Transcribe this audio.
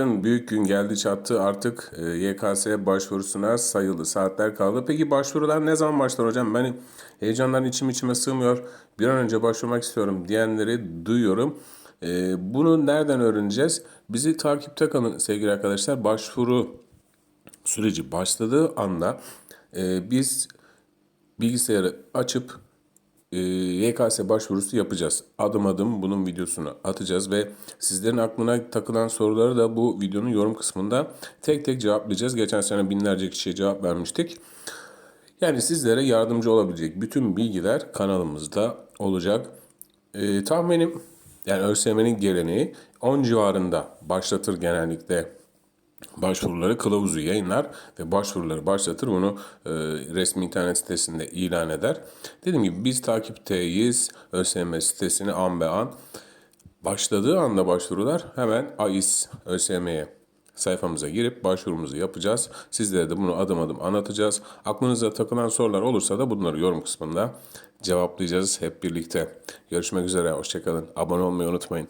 Büyük gün geldi çattı artık e, YKS başvurusuna sayılı saatler kaldı. Peki başvurular ne zaman başlar hocam? Ben heyecandan içim içime sığmıyor. Bir an önce başvurmak istiyorum diyenleri duyuyorum. E, Bunu nereden öğreneceğiz? Bizi takipte kalın sevgili arkadaşlar. Başvuru süreci başladığı anda e, biz bilgisayarı açıp e, YKS başvurusu yapacağız. Adım adım bunun videosunu atacağız ve sizlerin aklına takılan soruları da bu videonun yorum kısmında tek tek cevaplayacağız. Geçen sene binlerce kişiye cevap vermiştik. Yani sizlere yardımcı olabilecek bütün bilgiler kanalımızda olacak. E, tahminim yani ÖSYM'nin geleneği 10 civarında başlatır genellikle başvuruları kılavuzu yayınlar ve başvuruları başlatır. Bunu e, resmi internet sitesinde ilan eder. Dediğim gibi biz takipteyiz. ÖSYM sitesini an be an. Başladığı anda başvurular hemen AİS ÖSYM'ye sayfamıza girip başvurumuzu yapacağız. Sizlere de bunu adım adım anlatacağız. Aklınıza takılan sorular olursa da bunları yorum kısmında cevaplayacağız hep birlikte. Görüşmek üzere, hoşçakalın. Abone olmayı unutmayın.